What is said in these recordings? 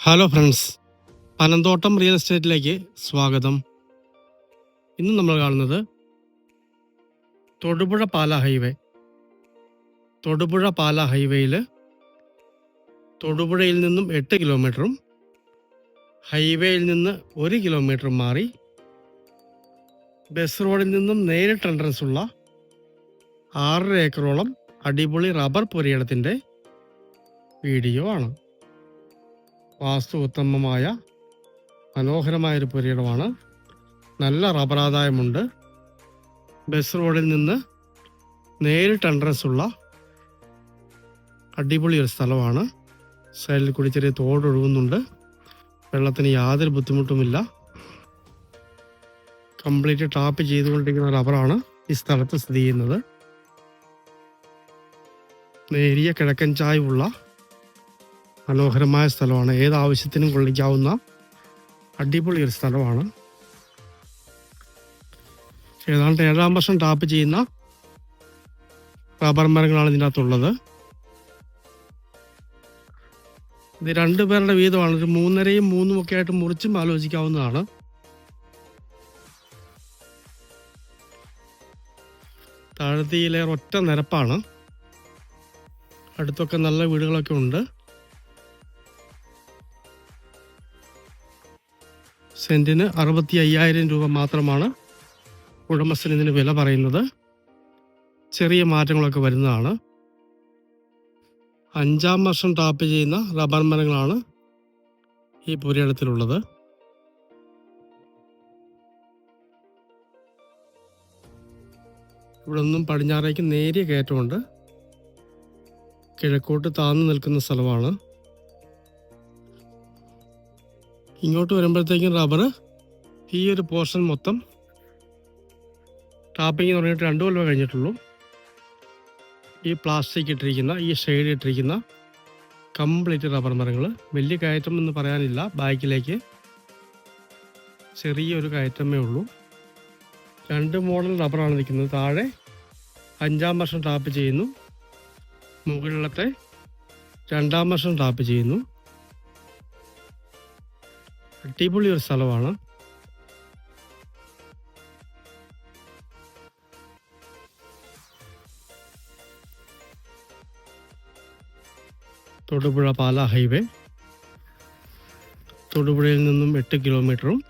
Hello friends Panamthottam real എസ്റ്റേറ്റിലേക്ക് സ്വാഗതം. ഇന്ന് നമ്മൾ കാണുന്നത് തൊടുപുഴ പാല ഹൈവേ തൊടുപുഴ പാല ഹൈവേയിൽ തൊടുപുഴയിൽ നിന്നും എട്ട് കിലോമീറ്ററും ഹൈവേയിൽ നിന്ന് ഒരു കിലോമീറ്ററും മാറി ബസ് റോഡിൽ നിന്നും നേരിട്ട് എൻട്രൻസ് ഉള്ള ആറര ഏക്കറോളം അടിപൊളി റബ്ബർ പുരയിടത്തിന്റെ വീഡിയോ ആണ്. വാസ്തു ഉത്തമമായ മനോഹരമായൊരു പുരയിടമാണ്. നല്ല റബ്ബറാദായമുണ്ട്. ബസ് റോഡിൽ നിന്ന് നേരിട്ട് എൻട്രൻസ് ഉള്ള അടിപൊളി ഒരു സ്ഥലമാണ്. സൈഡിൽ കൂടി ചെറിയ തോടൊഴുകുന്നുണ്ട് വെള്ളത്തിന് യാതൊരു ബുദ്ധിമുട്ടുമില്ല. കംപ്ലീറ്റ് ടാപ്പ് ചെയ്തുകൊണ്ടിരിക്കുന്ന റബ്ബറാണ് ഈ സ്ഥലത്ത് സ്ഥിതി ചെയ്യുന്നത്. നേരിയ കിഴക്കൻ ചായവുള്ള മനോഹരമായ സ്ഥലമാണ്. ഏത് ആവശ്യത്തിനും കൊള്ളിക്കാവുന്ന അടിപൊളി ഒരു സ്ഥലമാണ്. ഏതാണ്ട് ഏഴാം വർഷം ടാപ്പ് ചെയ്യുന്ന റബ്ബർ മരങ്ങളാണ് ഇതിന്റെ അകത്തുള്ളത് ഇത് രണ്ടു പേരുടെ വീതമാണ്. ഒരു മൂന്നരയും മൂന്നും ഒക്കെ ആയിട്ട് മുറിച്ചും ആലോചിക്കാവുന്നതാണ്. താഴത്തിയിലെ ഒറ്റ നിരപ്പാണ്. അടുത്തൊക്കെ നല്ല വീടുകളൊക്കെ ഉണ്ട്. സെന്റിന് അറുപത്തി അയ്യായിരം രൂപ മാത്രമാണ് ഉടമസ്ഥൻ ഇതിന് വില പറയുന്നത്. ചെറിയ മാറ്റങ്ങളൊക്കെ വരുന്നതാണ്. അഞ്ചാം വർഷം ടാപ്പ് ചെയ്യുന്ന റബ്ബർ മരങ്ങളാണ് ഈ പുരയിടത്തിലുള്ളത്. ഇവിടെ നിന്നും പടിഞ്ഞാറേക്ക് നേരിയ കയറ്റമുണ്ട്. കിഴക്കോട്ട് താന്നു നിൽക്കുന്ന സ്ഥലമാണ്. ഇങ്ങോട്ട് വരുമ്പോഴത്തേക്കും റബ്ബർ ഈ ഒരു പോർഷൻ മൊത്തം ടാപ്പിംഗ് തുടങ്ങിയിട്ട് രണ്ട് കൊല്ലം കഴിഞ്ഞിട്ടുള്ളൂ. ഈ പ്ലാസ്റ്റിക് ഇട്ടിരിക്കുന്ന ഈ ഷെയ്ഡ് ഇട്ടിരിക്കുന്ന കംപ്ലീറ്റ് റബ്ബർ മരങ്ങൾ വലിയ കയറ്റം എന്ന് പറയാനില്ല. ബാക്കിലേക്ക് ചെറിയൊരു കയറ്റമേ ഉള്ളൂ. രണ്ട് മോഡൽ റബ്ബറാണ് നിൽക്കുന്നത്. താഴെ അഞ്ചാം വർഷം ടാപ്പ് ചെയ്യുന്നു. മുകളിലത്തെ രണ്ടാം വർഷം ടാപ്പ് ചെയ്യുന്നു. അടിപൊളി ഒരു സ്ഥലമാണ്. തൊടുപുഴ പാല ഹൈവേ. തൊടുപുഴയിൽ നിന്നും എട്ട് കിലോമീറ്ററും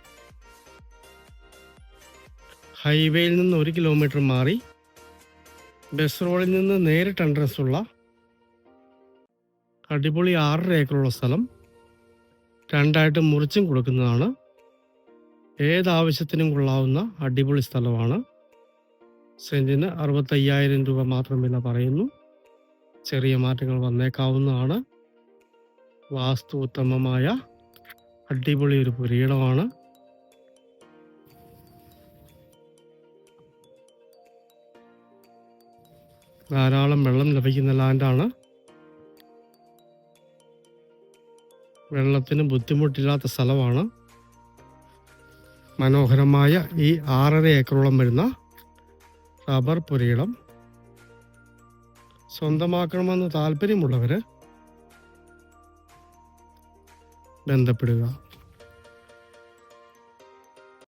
ഹൈവേയിൽ നിന്ന് ഒരു കിലോമീറ്റർ മാറി ബസ് റോഡിൽ നിന്ന് നേരിട്ട് എൻട്രൻസ് ഉള്ള അടിപൊളി ആറര ഏക്കറുള്ള സ്ഥലം. രണ്ടായിട്ട് മുറിച്ചും കൊടുക്കുന്നതാണ്. ഏതാവശ്യത്തിനും കൊള്ളാവുന്ന അടിപൊളി സ്ഥലമാണ്. സെന്റിന് അറുപത്തയ്യായിരം രൂപ മാത്രം വില പറയുന്നു. ചെറിയ മാറ്റങ്ങൾ വന്നേക്കാവുന്നതാണ്. വാസ്തു ഉത്തമമായ അടിപൊളി ഒരു പുരയിടമാണ്. ധാരാളം വെള്ളം ലഭിക്കുന്ന ലാൻഡാണ്. വെള്ളത്തിന് ബുദ്ധിമുട്ടില്ലാത്ത സ്ഥലമാണ്. മനോഹരമായ ഈ ആറര ഏക്കറോളം വരുന്ന റബ്ബർ പുരയിടം. സ്വന്തമാക്കണമെന്ന് താല്പര്യമുള്ളവർ ബന്ധപ്പെടുക.